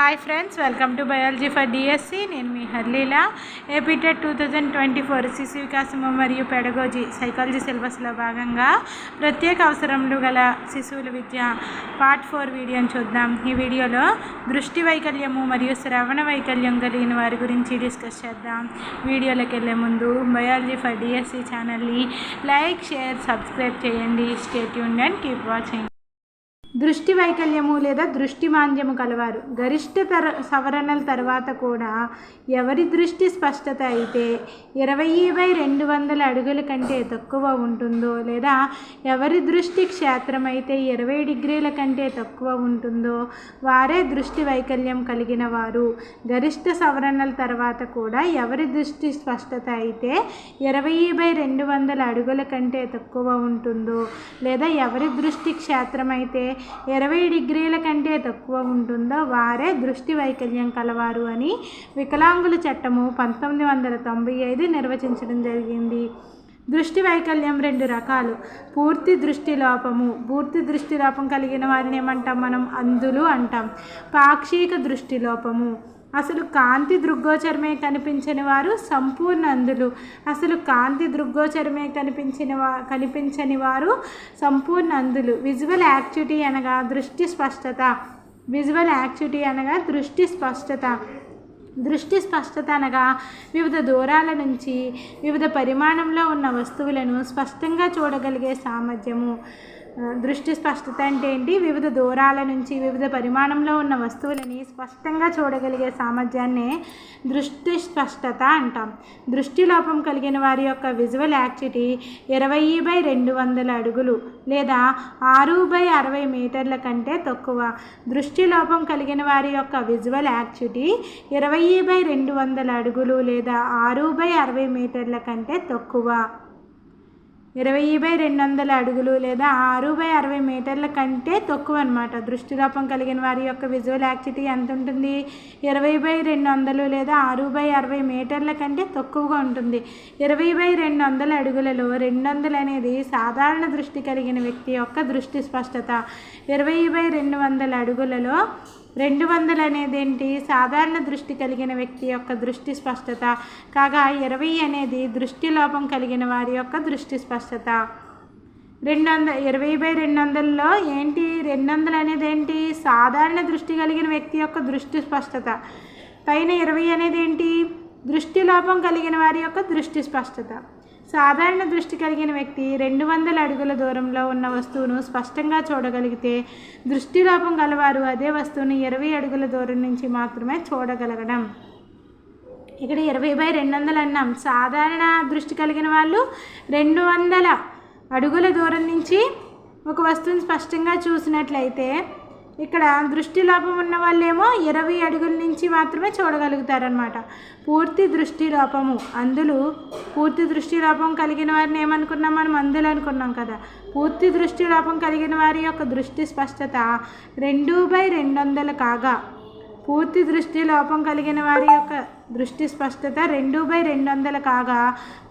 Hi friends welcome to biology for DSC. నేను మీ హర్లీల. AP TET two thousand twenty four శిశు వికాసము మరియు పెడగోజీ సైకాలజీ సిలబస్లో భాగంగా ప్రత్యేక అవసరములు గల శిశువుల విద్య పార్ట్ ఫోర్ వీడియోని చూద్దాం. ఈ వీడియోలో దృష్టి వైకల్యము మరియు శ్రవణ వైకల్యం కలిగిన వారి గురించి డిస్కస్ చేద్దాం. వీడియోలోకి వెళ్ళే ముందు బయాలజీ ఫర్ డిఎస్సి ఛానల్ని లైక్ షేర్ సబ్స్క్రైబ్ చేయండి. State Yoon and keep watching. దృష్టి వైకల్యము లేదా దృష్టి మాంద్యము కలవారు. గరిష్ట తర సవరణల తర్వాత కూడా ఎవరి దృష్టి స్పష్టత అయితే ఇరవై బై రెండు వందల అడుగుల కంటే తక్కువ ఉంటుందో లేదా ఎవరి దృష్టి క్షేత్రం అయితే ఇరవై డిగ్రీల కంటే తక్కువ ఉంటుందో వారే దృష్టి వైకల్యం కలిగిన వారు. గరిష్ట సవరణల తర్వాత కూడా ఎవరి దృష్టి స్పష్టత అయితే ఇరవై బై రెండు వందల అడుగుల కంటే తక్కువ ఉంటుందో లేదా ఎవరి దృష్టి క్షేత్రం అయితే ఇరవై డిగ్రీల కంటే తక్కువ ఉంటుందో వారే దృష్టి వైకల్యం కలవారు అని వికలాంగుల చట్టము పంతొమ్మిది వందల తొంభై ఐదు నిర్వచించడం జరిగింది. దృష్టి వైకల్యం రెండు రకాలు. పూర్తి దృష్టి లోపము. పూర్తి దృష్టి లోపం కలిగిన వారిని ఏమంటాం మనం? అంధులు అంటాం. పాక్షిక దృష్టి లోపము. అసలు కాంతి దృగ్గోచరమే కనిపించని వారు సంపూర్ణ అందులు అసలు కాంతి దృగ్గోచరమే కనిపించిన వా కనిపించని వారు సంపూర్ణ అందులు విజువల్ యాక్టివిటీ అనగా దృష్టి స్పష్టత. విజువల్ యాక్టివిటీ అనగా దృష్టి స్పష్టత. దృష్టి స్పష్టత అనగా వివిధ దూరాల నుంచి వివిధ పరిమాణంలో ఉన్న వస్తువులను స్పష్టంగా చూడగలిగే సామర్థ్యము. దృష్టి స్పష్టత అంటే ఏంటి? వివిధ దూరాల నుంచి వివిధ పరిమాణంలో ఉన్న వస్తువులని స్పష్టంగా చూడగలిగే సామర్థ్యాన్నే దృష్టి స్పష్టత అంటాం. దృష్టి లోపం కలిగిన వారి యొక్క విజువల్ యాక్టివిటీ ఇరవై బై రెండు వందల అడుగులు లేదా ఆరు బై అరవై మీటర్ల కంటే తక్కువ. దృష్టి లోపం కలిగిన వారి యొక్క విజువల్ యాక్టివిటీ ఇరవై బై రెండు వందల అడుగులు లేదా ఆరు బై అరవై మీటర్ల కంటే తక్కువ. ఇరవై బై రెండు వందల అడుగులు లేదా ఆరు బై అరవై మీటర్ల కంటే తక్కువ అనమాట దృష్టిలోపం కలిగిన వారి యొక్క విజువల్ యాక్టివిటీ ఎంత ఉంటుంది? ఇరవై బై రెండు వందలు లేదా ఆరు బై అరవై మీటర్ల కంటే తక్కువగా ఉంటుంది. ఇరవై బై రెండు వందల అడుగులలో రెండు వందలు అనేది సాధారణ దృష్టి కలిగిన వ్యక్తి యొక్క దృష్టి స్పష్టత. ఇరవై బై రెండు వందల అడుగులలో రెండు వందలు అనేది ఏంటి సాధారణ దృష్టి కలిగిన వ్యక్తి యొక్క దృష్టి స్పష్టత. కాగా ఇరవై అనేది దృష్టి లోపం కలిగిన వారి యొక్క దృష్టి స్పష్టత. రెండు వందల ఇరవై బై రెండు వందల్లో ఏంటి? రెండు వందలు అనేది ఏంటి సాధారణ దృష్టి కలిగిన వ్యక్తి యొక్క దృష్టి స్పష్టత. పైన ఇరవై అనేది ఏంటి దృష్టి లోపం కలిగిన వారి యొక్క దృష్టి స్పష్టత. సాధారణ దృష్టి కలిగిన వ్యక్తి రెండు వందల అడుగుల దూరంలో ఉన్న వస్తువును స్పష్టంగా చూడగలిగితే దృష్టి లోపం గలవారు అదే వస్తువుని ఇరవై అడుగుల దూరం నుంచి మాత్రమే చూడగలగడం. ఇక్కడ ఇరవై బై రెండు వందలు అన్నాం. సాధారణ దృష్టి కలిగిన వాళ్ళు రెండు వందల అడుగుల దూరం నుంచి ఒక వస్తువుని స్పష్టంగా చూసినట్లయితే ఇక్కడ దృష్టి లోపం ఉన్న వాళ్ళేమో ఇరవై అడుగుల నుంచి మాత్రమే చూడగలుగుతారనమాట పూర్తి దృష్టి లోపము. అందులు పూర్తి దృష్టి లోపం కలిగిన వారిని ఏమనుకున్నాం మనం? అందులు అనుకున్నాం కదా. పూర్తి దృష్టి లోపం కలిగిన వారి యొక్క దృష్టి స్పష్టత రెండు బై రెండు వందలు కాగా పూర్తి దృష్టి లోపం కలిగిన వారి యొక్క దృష్టి స్పష్టత రెండు బై రెండు వందలు కాగా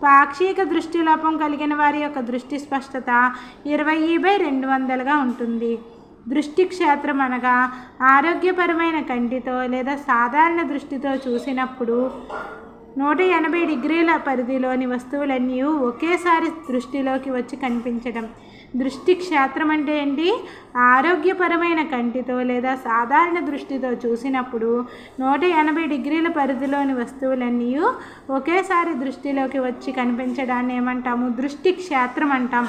పాక్షిక దృష్టి లోపం కలిగిన వారి యొక్క దృష్టి స్పష్టత ఇరవై బై రెండు వందలుగా ఉంటుంది. దృష్టి క్షేత్రం అనగా ఆరోగ్యపరమైన కంటితో లేదా సాధారణ దృష్టితో చూసినప్పుడు నూట ఎనభై డిగ్రీల పరిధిలోని వస్తువులన్నీ ఒకేసారి దృష్టిలోకి వచ్చి కనిపించడం. దృష్టి క్షేత్రం అంటే ఏంటి? ఆరోగ్యపరమైన కంటితో లేదా సాధారణ దృష్టితో చూసినప్పుడు నూట ఎనభై డిగ్రీల పరిధిలోని వస్తువులన్నీ ఒకేసారి దృష్టిలోకి వచ్చి కనిపించడాన్ని ఏమంటాము దృష్టి క్షేత్రం అంటాం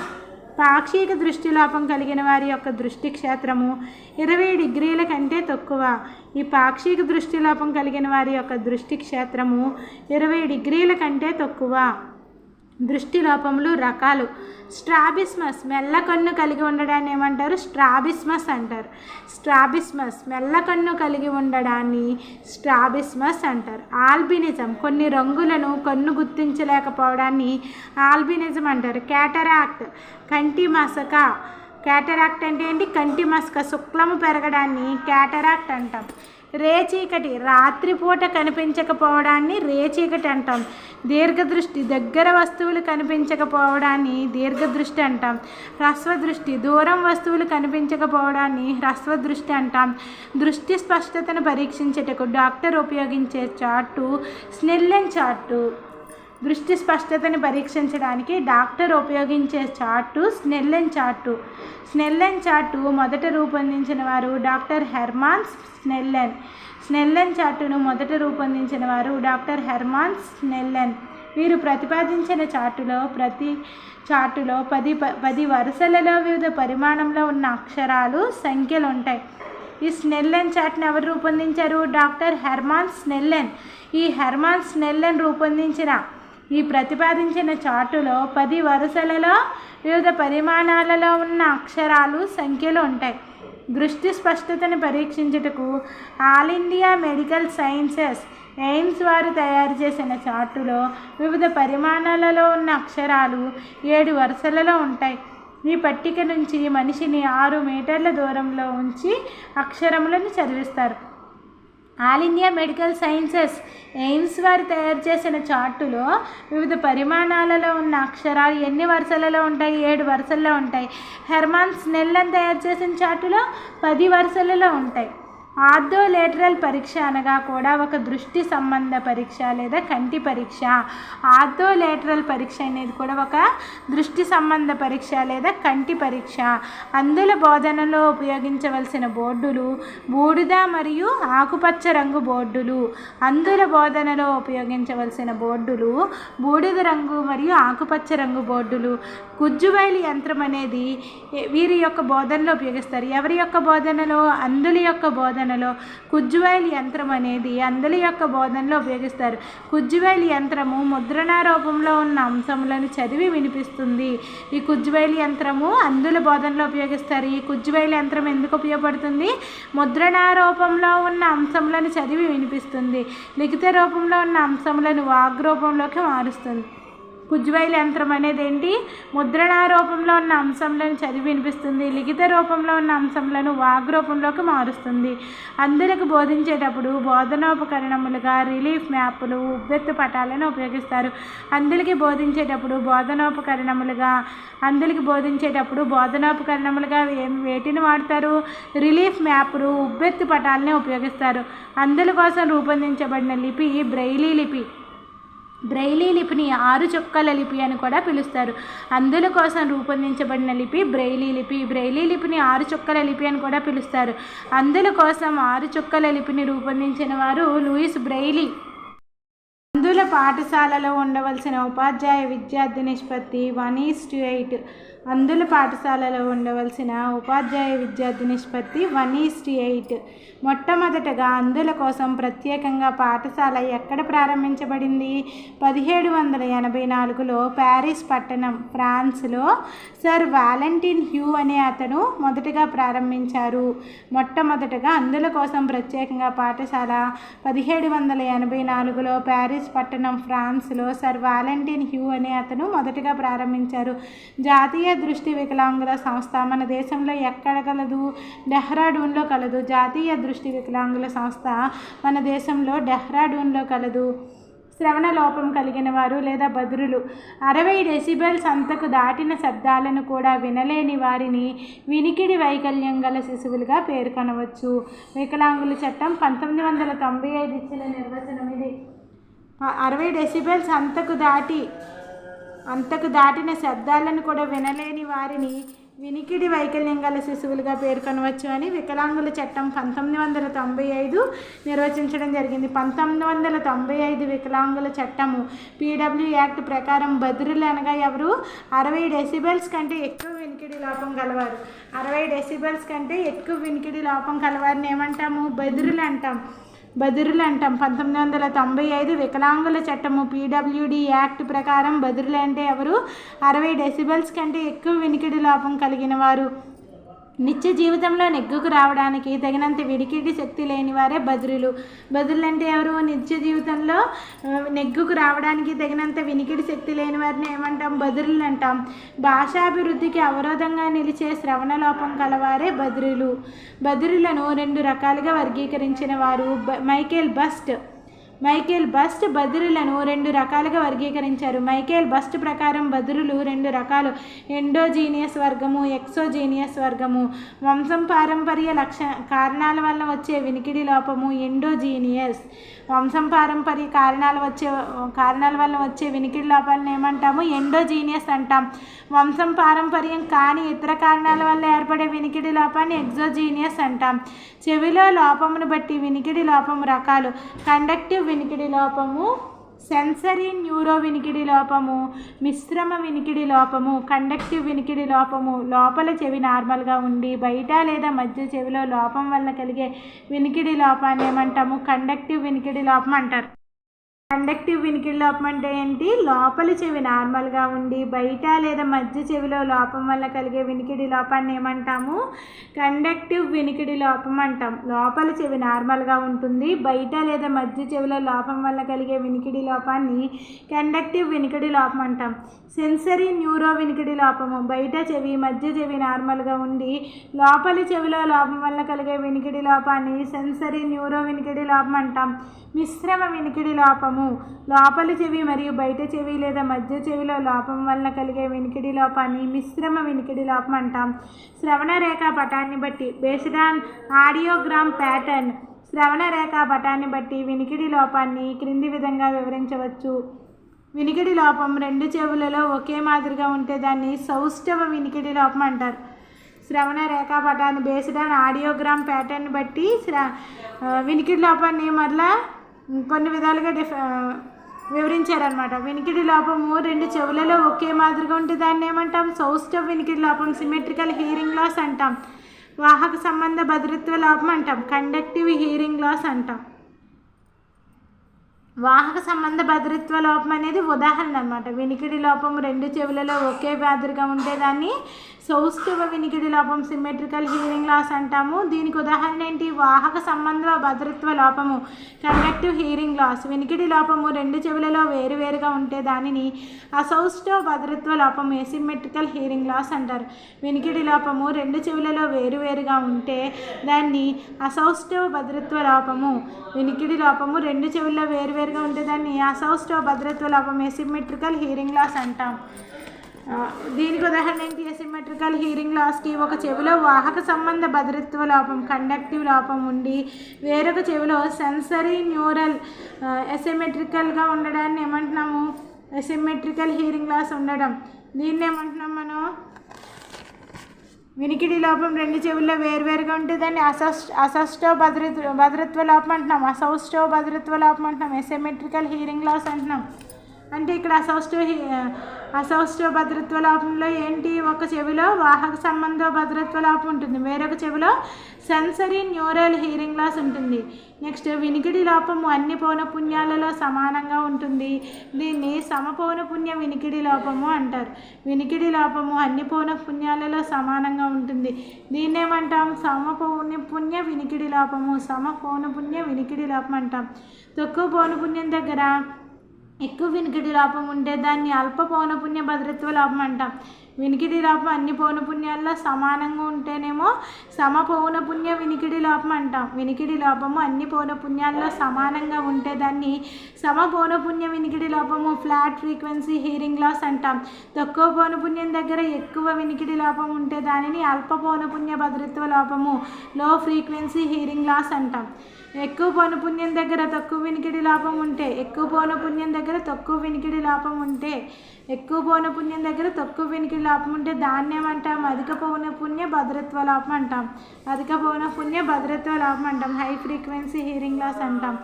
పాక్షిక దృష్టి లోపం కలిగిన వారి యొక్క దృష్టి క్షేత్రము ఇరవై డిగ్రీల కంటే తక్కువ. ఈ పాక్షిక దృష్టి లోపం కలిగిన వారి యొక్క దృష్టి క్షేత్రము ఇరవై డిగ్రీల కంటే తక్కువ. దృష్టి లోపములు రకాలు. స్ట్రాబిస్మస్ మెల్ల కన్ను కలిగి ఉండడాన్ని ఏమంటారు? స్ట్రాబిస్మస్ అంటారు. స్ట్రాబిస్మస్ మెల్ల కన్ను కలిగి ఉండడాన్ని స్ట్రాబిస్మస్ అంటారు. ఆల్బినిజం కొన్ని రంగులను కన్ను గుర్తించలేకపోవడాన్ని ఆల్బినిజం అంటారు. క్యాటరాక్ట్ కంటి మసక క్యాటరాక్ట్ అంటే ఏంటి? కంటి మసక శుక్లము పెరగడాన్ని క్యాటరాక్ట్ అంటాం. రేచీకటి. రాత్రిపూట కనిపించకపోవడాన్ని రేచీకటి అంటాం. దీర్ఘదృష్టి దగ్గర వస్తువులు కనిపించకపోవడాన్ని దీర్ఘదృష్టి అంటాం. హ్రస్వదృష్టి దూరం వస్తువులు కనిపించకపోవడాన్ని హ్రస్వ దృష్టి అంటాం. దృష్టి స్పష్టతను పరీక్షించేటకు డాక్టర్ ఉపయోగించే చార్టు స్నెల్లెన్ చార్టు. దృష్టి స్పష్టతని పరీక్షించడానికి డాక్టర్ ఉపయోగించే chart Snellen chart. Snellen chart మొదట రూపొందించిన వారు డాక్టర్ హెర్మాన్ స్నెల్లెన్. స్నెల్లెన్ చార్టును మొదట రూపొందించిన వారు డాక్టర్ హెర్మాన్ స్నెల్లెన్. వీరు ప్రతిపాదించిన చార్టులో ప్రతి చార్టులో పది ప- పది వరుసలలో వివిధ పరిమాణంలో ఉన్న అక్షరాలు సంఖ్యలు ఉంటాయి ఈ స్నెల్లెన్ చార్ట్ని ఎవరు రూపొందించారు? Doctor Hermann Snellen. ఈ హెర్మాన్ స్నెల్లెన్ రూపొందించిన ఈ ప్రతిపాదించిన చార్టులో పది వరుసలలో వివిధ పరిమాణాలలో ఉన్న అక్షరాలు సంఖ్యలు ఉంటాయి. దృష్టి స్పష్టతను పరీక్షించుటకు All India Medical Sciences AIIMS వారు తయారు చేసిన చార్టులో వివిధ పరిమాణాలలో ఉన్న అక్షరాలు ఏడు వరుసలలో ఉంటాయి. ఈ పట్టిక నుంచి మనిషిని ఆరు మీటర్ల దూరంలో ఉంచి అక్షరములను చదివిస్తారు. All India Medical Sciences AIIMS వారు తయారు చేసిన చార్టులో వివిధ పరిమాణాలలో ఉన్న అక్షరాలు ఎన్ని వరుసలలో ఉంటాయి? ఏడు వరుసల్లో ఉంటాయి. హెర్మాన్స్ నెల్లని తయారు చేసిన చార్టులో పది వరుసలలో ఉంటాయి. ఆర్థో లేటరల్ పరీక్ష అనగా కూడా ఒక దృష్టి సంబంధ పరీక్ష లేదా కంటి పరీక్ష. ఆర్థో లేటరల్ పరీక్ష అనేది కూడా ఒక దృష్టి సంబంధ పరీక్ష లేదా కంటి పరీక్ష. అందుల బోధనలో ఉపయోగించవలసిన బోర్డులు బూడిద మరియు ఆకుపచ్చ రంగు బోర్డులు. అందుల బోధనలో ఉపయోగించవలసిన బోర్డులు బూడిద రంగు మరియు ఆకుపచ్చ రంగు బోర్డులు. గుజ్జువైలి యంత్రం అనేది వీరి యొక్క బోధనలో ఉపయోగిస్తారు. ఎవరి యొక్క బోధనలో? అందుల యొక్క బోధన బోధనలో కుజ్జువైలి యంత్రం అనేది అందుల యొక్క బోధనలో ఉపయోగిస్తారు. కుజ్జువైలి యంత్రము ముద్రణ రూపంలో ఉన్న అంశములను చదివి వినిపిస్తుంది. ఈ కుజ్జువైలి యంత్రము అందుల బోధనలో ఉపయోగిస్తారు. ఈ కుజ్జువైలి యంత్రం ఎందుకు ఉపయోగపడుతుంది? ముద్రణ రూపంలో ఉన్న అంశములను చదివి వినిపిస్తుంది. లిఖిత రూపంలో ఉన్న అంశములను వాగ్ రూపంలోకి మారుస్తుంది. కుజ్వైల్ యంత్రం అనేది ఏంటి ముద్రణ రూపంలో ఉన్న అంశంలను చదివి వినిపిస్తుంది. లిఖిత రూపంలో ఉన్న అంశంలను వాగ్ రూపంలోకి మారుస్తుంది. అందులకు బోధించేటప్పుడు బోధనోపకరణములుగా రిలీఫ్ మ్యాప్లు ఉబ్బెత్తు పటాలను ఉపయోగిస్తారు. అందులకి బోధించేటప్పుడు బోధనోపకరణములుగా అందులకి బోధించేటప్పుడు బోధనోపకరణములుగా ఏం వేటిని వాడతారు? రిలీఫ్ మ్యాప్లు ఉబ్బెత్తు పటాలని ఉపయోగిస్తారు. అందుల కోసం రూపొందించబడిన లిపి బ్రెయిలీ లిపి. బ్రెయిలీ లిపిని ఆరు చుక్కల లిపి అని కూడా పిలుస్తారు. అందుల కోసం రూపొందించబడిన లిపి బ్రెయిలీ లిపి. బ్రెయిలీ లిపిని ఆరు చుక్కల లిపి అని కూడా పిలుస్తారు. అందుల కోసం ఆరు చుక్కల లిపిని రూపొందించిన వారు లూయిస్ బ్రెయిలీ. అందుల పాఠశాలలో ఉండవలసిన ఉపాధ్యాయ విద్యార్థి నిష్పత్తి వన్ ఈస్ టు ఎయిట్. అందుల పాఠశాలలో ఉండవలసిన ఉపాధ్యాయ విద్యార్థి నిష్పత్తి వన్ ఈస్టీ ఎయిట్. మొట్టమొదటగా అందుల కోసం ప్రత్యేకంగా పాఠశాల ఎక్కడ ప్రారంభించబడింది? పదిహేడు వందల ఎనభై నాలుగులో ప్యారిస్ పట్టణం ఫ్రాన్స్లో సర్ వాలెంటిన్ హ్యూ అనే అతను మొదటగా ప్రారంభించారు. మొట్టమొదటగా అందుల కోసం ప్రత్యేకంగా పాఠశాల పదిహేడు వందల ఎనభై నాలుగులో ప్యారిస్ పట్టణం ఫ్రాన్స్లో సర్ వాలెంటిన్ హ్యూ అనే అతను మొదటగా ప్రారంభించారు. జాతీయ దృష్టి వికలాంగుల సంస్థ మన దేశంలో ఎక్కడ కలదు? డెహ్రాడూన్లో కలదు. జాతీయ దృష్టి వికలాంగుల సంస్థ మన దేశంలో డెహ్రాడూన్లో కలదు. శ్రవణ లోపం కలిగిన వారు లేదా బదురులు అరవై డెసిబెల్స్ అంతకు దాటిన శబ్దాలను కూడా వినలేని వారిని వినికిడి వైకల్యం గల శిశువులుగా పేర్కొనవచ్చు. వికలాంగుల చట్టం పంతొమ్మిది వందల తొంభై ఐదు ఇచ్చిన నిర్వచనం ఇది. అరవై డెసిబెల్స్ అంతకు దాటి అంతకు దాటిన శబ్దాలను కూడా వినలేని వారిని వినికిడి వైకల్యం గల శిశువులుగా పేర్కొనవచ్చు అని వికలాంగుల చట్టం పంతొమ్మిది వందల తొంభై ఐదు నిర్వచించడం జరిగింది. పంతొమ్మిది వందల తొంభై ఐదు వికలాంగుల చట్టము పీడబ్ల్యూ యాక్ట్ ప్రకారం బదురులు అనగా ఎవరు? అరవై డెసిబెల్స్ కంటే ఎక్కువ వినికిడి లోపం కలవారు అరవై డెసిబెల్స్ కంటే ఎక్కువ వినికిడి లోపం కలవారిని ఏమంటాము? బదురులు అంటాం. బదిరులు అంటాం పంతొమ్మిది వందల తొంభై ఐదు వికలాంగుల చట్టము పీడబ్ల్యూడి యాక్ట్ ప్రకారం బదిరులు అంటే ఎవరు? అరవై డెసిబల్స్ కంటే ఎక్కువ వినికిడి లోపం కలిగిన వారు. నిత్య జీవితంలో నెగ్గుకు రావడానికి తగినంత విడికిడి శక్తి లేని వారే బదురులు. బదురులు అంటే ఎవరు? నిత్య జీవితంలో నెగ్గుకు రావడానికి తగినంత వినికిడి శక్తి లేని వారిని ఏమంటాం? బదురులు అంటాం. భాషాభివృద్ధికి అవరోధంగా నిలిచే శ్రవణ లోపం కలవారే బదురులు. బదురులను రెండు రకాలుగా వర్గీకరించిన వారు బ- మైకేల్ బస్ట్. మైకేల్ బస్ట్ బదురులను రెండు రకాలుగా వర్గీకరించారు. మైకేల్ బస్ట్ ప్రకారం బదురులు రెండు రకాలు. ఎండోజీనియస్ వర్గము ఎక్సోజీనియస్ వర్గము. వంశం పారంపర్య లక్ష కారణాల వల్ల వచ్చే వినికిడి లోపము ఎండోజీనియస్. వంశం పారంపర్య కారణాల వచ్చే కారణాల వల్ల వచ్చే వినికిడి లోపాలను ఏమంటాము? ఎండోజీనియస్ అంటాం. వంశం పారంపర్యం కానీ ఇతర కారణాల వల్ల ఏర్పడే వినికిడి లోపాన్ని ఎక్సోజీనియస్ అంటాం. చెవిలో లోపమును బట్టి వినికిడి లోపము రకాలు. కండక్టివ్ వినికిడి లోపము సెన్సరీ న్యూరో వినికిడి లోపము మిశ్రమ వినికిడి లోపము కండక్టివ్ వినికిడి లోపము లోపల చెవి నార్మల్గా ఉండి బయట లేదా మధ్య చెవిలో లోపం వల్ల కలిగే వినికిడి లోపాన్ని ఏమంటాము? కండక్టివ్ వినికిడి లోపం అంటారు. కండక్టివ్ వినికిడి లోపం అంటే ఏంటి? లోపలి చెవి నార్మల్గా ఉండి బయట లేదా మధ్య చెవిలో లోపం వల్ల కలిగే వినికిడి లోపాన్ని ఏమంటాము? కండక్టివ్ వినికిడి లోపం అంటాం. లోపలి చెవి నార్మల్గా ఉంటుంది. బయట లేదా మధ్య చెవిలో లోపం వల్ల కలిగే వినికిడి లోపాన్ని కండక్టివ్ వినికిడి లోపం అంటాం. సెన్సరీ న్యూరో వినికిడి లోపము. బయట చెవి మధ్య చెవి నార్మల్గా ఉండి లోపలి చెవిలో లోపం వల్ల కలిగే వినికిడి లోపాన్ని సెన్సరీ న్యూరో వినికిడి లోపం అంటాం. మిశ్రమ వినికిడి లోపము. లోపలి చెవి మరియు బయట చెవి లేదా మధ్య చెవిలో లోపం వలన కలిగే వినికిడి లోపాన్ని మిశ్రమ వినికిడి లోపం అంటాం. శ్రవణ రేఖా పటాన్ని బట్టి బేస్డ్ ఆన్ ఆడియోగ్రామ్ ప్యాటర్న్ శ్రవణ రేఖా పటాన్ని బట్టి వినికిడి లోపాన్ని క్రింది విధంగా వివరించవచ్చు. వినికిడి లోపం రెండు చెవులలో ఒకే మాదిరిగా ఉంటే దాన్ని సౌష్ఠవ వినికిడి లోపం అంటారు. శ్రవణ రేఖాపటాన్ని బేస్డ్ ఆన్ ఆడియోగ్రామ్ ప్యాటర్న్ బట్టి శ్ర వినికిడి లోపాన్ని మరలా కొన్ని విధాలుగా డిఫ వివరించారనమాట వినికిడి లోపము రెండు చెవులలో ఒకే మాదిరిగా ఉంటే దాన్ని ఏమంటాం? సౌష్ఠవ వినికిడి లోపం సిమెట్రికల్ హీరింగ్ లాస్ అంటాం. వాహక సంబంధ భద్రత్వ లోపం అంటాం. కండక్టివ్ హీరింగ్ లాస్ అంటాం. వాహక సంబంధ భద్రత్వ లోపం అనేది ఉదాహరణ అనమాట వినికిడి లోపం రెండు చెవులలో ఒకే మాదిరిగా ఉంటే దాన్ని సౌష్ఠవ వినికిడి లోపం సిమెట్రికల్ హీరింగ్ లాస్ అంటాము. దీనికి ఉదాహరణ ఏంటి? వాహక సంబంధ భద్రత్వ లోపము కండక్టివ్ హీరింగ్ లాస్ వినికిడి లోపము రెండు చెవులలో వేరువేరుగా ఉంటే దానిని అసౌష్ఠవ భద్రత్వ లోపం ఎసిమెట్రికల్ హీరింగ్ లాస్ అంటారు. వినికిడి లోపము రెండు చెవులలో వేరువేరుగా ఉంటే దాన్ని అసౌష్ఠవ భద్రత్వ లోపము వినికిడి లోపము రెండు చెవుల్లో వేరువేరుగా ఉంటే దాన్ని అసౌష్ఠవ భద్రత్వ లోపం ఎసిమెట్రికల్ హీరింగ్ లాస్ అంటాం. దీనికి ఉదాహరణ ఏంటి? ఎసిమెట్రికల్ హీరింగ్ లాస్కి ఒక చెవిలో వాహక సంబంధ భద్రత్వ లోపం కండక్టివ్ లోపం ఉండి వేరొక చెవిలో సెన్సరీ న్యూరల్ ఎసిమెట్రికల్గా ఉండడాన్ని ఏమంటున్నాము? ఎసిమెట్రికల్ హీరింగ్ లాస్ ఉండడం. దీన్ని ఏమంటున్నాం మనం? వినికిడి లోపం రెండు చెవుల్లో వేరువేరుగా ఉంటే దాన్ని అసస్ అసస్టో భద్రత్వ భద్రత్వ లోపం అంటున్నాం. అసౌస్టో భద్రత్వ లోపం అంటున్నాం. ఎసెమెట్రికల్ హీరింగ్ లాస్ అంటున్నాం. అంటే ఇక్కడ అసౌస్టో హీ భద్రత్వ లోపంలో ఏంటి? ఒక చెవిలో వాహక సంబంధ భద్రత్వ లోపం ఉంటుంది. వేరొక చెవిలో సెన్సరీ న్యూరల్ హీరింగ్ లాస్ ఉంటుంది. నెక్స్ట్ వినికిడి లోపము అన్ని పౌనపుణ్యాలలో సమానంగా ఉంటుంది. దీన్ని సమపౌనపుణ్య వినికిడి లోపము అంటారు. వినికిడి లోపము అన్ని పౌనపుణ్యాలలో సమానంగా ఉంటుంది. దీన్ని ఏమంటాం సమపౌనపుణ్య వినికిడి లోపము. సమపౌనపుణ్య వినికిడి లోపం అంటాం. తక్కువ పౌనపుణ్యం దగ్గర ఎక్కువ వినికిడి లోపం ఉంటే దాన్ని అల్ప పౌనపుణ్య భద్రత్వ లోపం అంటాం. వినికిడి లోపం అన్ని పౌనపుణ్యాల్లో సమానంగా ఉంటేనేమో సమ పౌనపుణ్య వినికిడి లోపం అంటాం వినికిడి లోపము అన్ని పౌనపుణ్యాల్లో సమానంగా ఉంటే దాన్ని సమ పౌనపుణ్య వినికిడి లోపము ఫ్లాట్ ఫ్రీక్వెన్సీ హీరింగ్ లాస్ అంటాం. తక్కువ పౌనపుణ్యం దగ్గర ఎక్కువ వినికిడి లోపం ఉంటే దానిని అల్ప పౌనపుణ్య భద్రత్వ లోపము లో ఫ్రీక్వెన్సీ హీరింగ్ లాస్ అంటాం. ఎక్కువ పౌనపుణ్యం దగ్గర తక్కువ వినికిడి లోపం ఉంటే ఎక్కువ పౌనపుణ్యం దగ్గర తక్కువ వినికిడి లోపం ఉంటే ఎక్కువ పౌనపుణ్యం దగ్గర తక్కువ వినికిడి లోపం ఉంటే దాన్ని ఏమంటాం అధిక పౌనపుణ్య భద్రత్వ లోపం అంటాం. అధిక పౌనపుణ్య భద్రత్వ లోపం అంటాం. హై ఫ్రీక్వెన్సీ హీరింగ్ లాస్ అంటాం.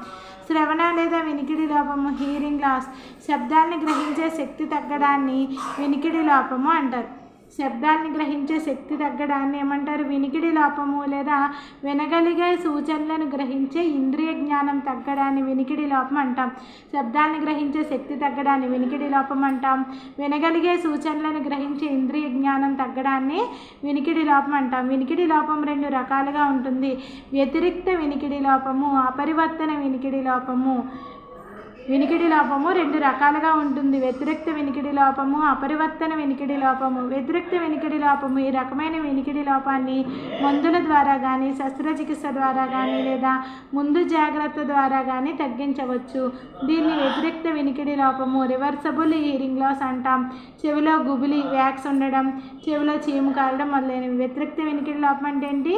శ్రవణ లేదా వినికిడి లోపము హీరింగ్ లాస్. శబ్దాన్ని గ్రహించే శక్తి తగ్గడాన్ని వినికిడి లోపము అంటారు. శబ్దాన్ని గ్రహించే శక్తి తగ్గడాన్ని ఏమంటారు? వినికిడి లోపము లేదా వినగలిగే సూచనలను గ్రహించే ఇంద్రియ జ్ఞానం తగ్గడాన్ని వినికిడి లోపం అంటాం. శబ్దాన్ని గ్రహించే శక్తి తగ్గడాన్ని వినికిడి లోపం అంటాం. వినగలిగే సూచనలను గ్రహించే ఇంద్రియ జ్ఞానం తగ్గడాన్ని వినికిడి లోపం అంటాం. వినికిడి లోపం రెండు రకాలుగా ఉంటుంది. వ్యతిరిక్త వినికిడి లోపము అపరివర్తన వినికిడి లోపము వినికిడి లోపము రెండు రకాలుగా ఉంటుంది. వ్యతిరేక్త వినికిడి లోపము అపరివర్తన వినికిడి లోపము. వ్యతిరేక్త వినికిడి లోపము ఈ రకమైన వినికిడి లోపాన్ని మందుల ద్వారా కానీ శస్త్రచికిత్స ద్వారా కానీ లేదా ముందు జాగ్రత్త ద్వారా కానీ తగ్గించవచ్చు. దీన్ని వ్యతిరేక్త వినికిడి లోపము రివర్సబుల్ హియరింగ్ లాస్ అంటాం. చెవిలో గుబిలి వ్యాక్స్ ఉండడం చెవిలో చీము కారడం మొదలైనవి. వ్యతిరేక్త వినికిడి లోపం అంటే ఏంటి?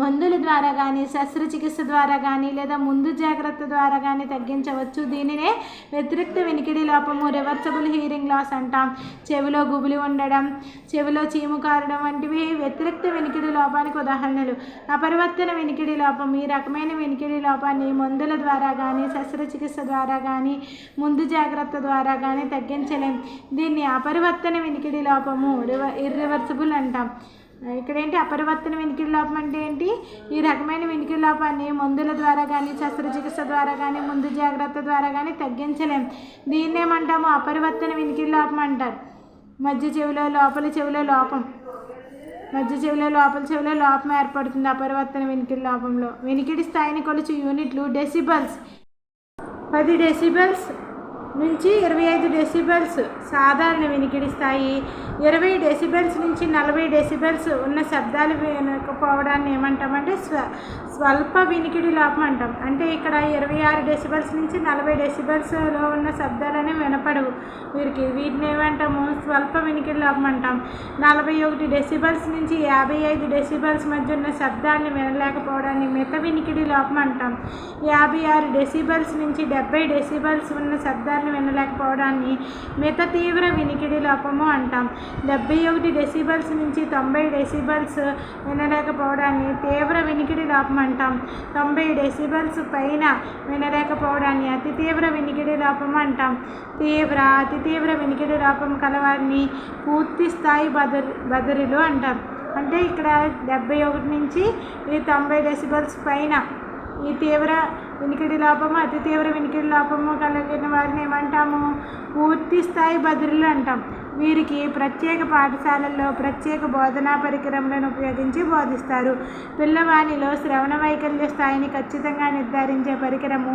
మందుల ద్వారా కానీ శస్త్రచికిత్స ద్వారా కానీ లేదా ముందు జాగ్రత్త ద్వారా కానీ తగ్గించవచ్చు. దీనినే వ్యతిరిక్త వినికిడి లోపము రివర్సబుల్ హీరింగ్ లాస్ అంటాం. చెవిలో గుబులి ఉండడం చెవిలో చీము కారడం వంటివి వ్యతిరిక్త వినికిడి లోపానికి ఉదాహరణలు. అపరివర్తన వినికిడి లోపం ఈ రకమైన వినికిడి లోపాన్ని మందుల ద్వారా కానీ శస్త్రచికిత్స ద్వారా కానీ ముందు జాగ్రత్త ద్వారా కానీ తగ్గించలేం. దీన్ని అపరివర్తన వినికిడి లోపము రివ ఇర్రివర్సిబుల్ అంటాం. ఇక్కడ ఏంటి అపరివర్తన వినికిడి లోపం అంటే ఏంటి? ఈ రకమైన వినికిడి లోపాన్ని మందుల ద్వారా కానీ శస్త్రచికిత్స ద్వారా కానీ ముందు జాగ్రత్త ద్వారా కానీ తగ్గించలేం. దీన్ని ఏమంటాము అపరివర్తన వినికిడి లోపం అంటారు. మధ్య చెవిలో లోపల చెవిలో లోపం. మధ్య చెవిలో లోపల చెవిలో లోపం ఏర్పడుతుంది అపరివర్తన వినికిడి లోపంలో. వెనికిడి స్థాయిని కొలుచు యూనిట్లు డెసిబల్స్. పది డెసిబల్స్ నుంచి ఇరవై ఐదు డెసిబెల్స్ సాధారణ వినికిడి స్థాయి ఇరవై డెసిబెల్స్ నుంచి నలభై డెసిబెల్స్ ఉన్న శబ్దాలు వినకపోవడాన్ని ఏమంటామంటే స్వ స్వల్ప వినికిడి లోపం అంటాం. అంటే ఇక్కడ ఇరవై ఆరు డెసిబెల్స్ నుంచి నలభై డెసిబెల్స్లో ఉన్న శబ్దాలనే వినపడవు వీరికి. వీటిని ఏమంటాము? స్వల్ప వినికిడి లోపం అంటాం. నలభై ఒకటి డెసిబెల్స్ నుంచి యాభై ఐదు డెసిబెల్స్ మధ్య ఉన్న శబ్దాన్ని వినలేకపోవడాన్ని మిత వినికిడి లోపం అంటాం. యాభై ఆరు డెసిబెల్స్ నుంచి డెబ్బై డెసిబెల్స్ ఉన్న శబ్దాన్ని వినలేకపోవడాన్ని మిత తీవ్ర వినికిడి లోపము అంటాం. డెబ్బై ఒకటి డెసిబల్స్ నుంచి తొంభై డెసిబల్స్ వినలేకపోవడాన్ని తీవ్ర వినికిడి లోపం అంటాం. తొంభై డెసిబల్స్ పైన వినలేకపోవడాన్ని అతి తీవ్ర వినికిడి లోపం అంటాం. తీవ్ర అతి తీవ్ర వినికిడి లోపం కలవారిని పూర్తి స్థాయి బదరి బదరులు అంటాం. అంటే ఇక్కడ డెబ్బై ఒకటి నుంచి ఈ తొంభై డెసిబల్స్ పైన ఈ తీవ్ర వినికిడి లోపము అతి తీవ్ర వినికిడి లోపము కలిగిన వారిని ఏమంటాము? పూర్తి స్థాయి బదిలీలు అంటాం. వీరికి ప్రత్యేక పాఠశాలల్లో ప్రత్యేక బోధనా పరికరములను ఉపయోగించి బోధిస్తారు. పిల్లవానిలో శ్రవణ వైకల్య స్థాయిని ఖచ్చితంగా నిర్ధారించే పరికరము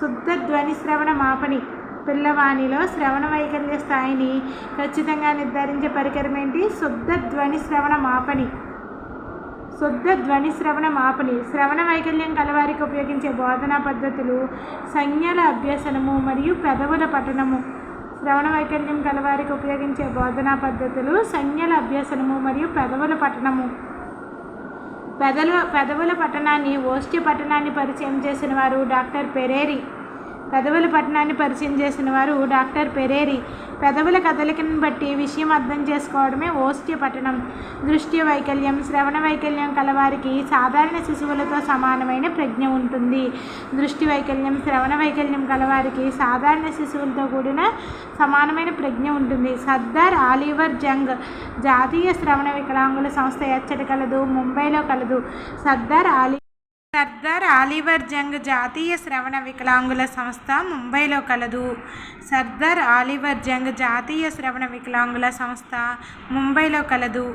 శుద్ధ ధ్వని శ్రవణ మాపని పిల్లవానిలో శ్రవణ వైకల్య స్థాయిని ఖచ్చితంగా నిర్ధారించే పరికరం ఏంటి శుద్ధ ధ్వని శ్రవణ మాపని శుద్ధ ధ్వని శ్రవణ మాపని శ్రవణ వైకల్యం కలవారికి ఉపయోగించే బోధనా పద్ధతులు సంజ్ఞల అభ్యసనము మరియు పెదవుల పఠనము. శ్రవణ వైకల్యం కలవారికి ఉపయోగించే బోధనా పద్ధతులు సంజ్ఞల అభ్యసనము మరియు పెదవుల పఠనము. పెదల పెదవుల పఠనాన్ని ఓష్టి పఠనాన్ని పరిచయం చేసిన వారు డాక్టర్ పెరేరి. పెదవుల పట్టణాన్ని పరిచయం చేసిన వారు డాక్టర్ పెరేరి. పెదవుల కదలికను బట్టి విషయం అర్థం చేసుకోవడమే ఓస్ట్య పట్టణం. దృష్టి వైకల్యం శ్రవణ వైకల్యం కలవారికి సాధారణ శిశువులతో సమానమైన ప్రజ్ఞ ఉంటుంది. దృష్టి వైకల్యం శ్రవణ వైకల్యం కలవారికి సాధారణ శిశువులతో కూడిన సమానమైన ప్రజ్ఞ ఉంటుంది. సర్దార్ ఆలివర్ జంగ్ జాతీయ శ్రవణ వికలాంగుల సంస్థ ఎచ్చట కలదు ముంబైలో కలదు. సర్దార్ ఆలి సర్దార్ ఆలివర్ జంగ్ జాతీయ శ్రవణ వికలాంగుల సంస్థ ముంబైలో కలదు. సర్దార్ ఆలివర్ జంగ్ జాతీయ శ్రవణ వికలాంగుల సంస్థ ముంబైలో కలదు.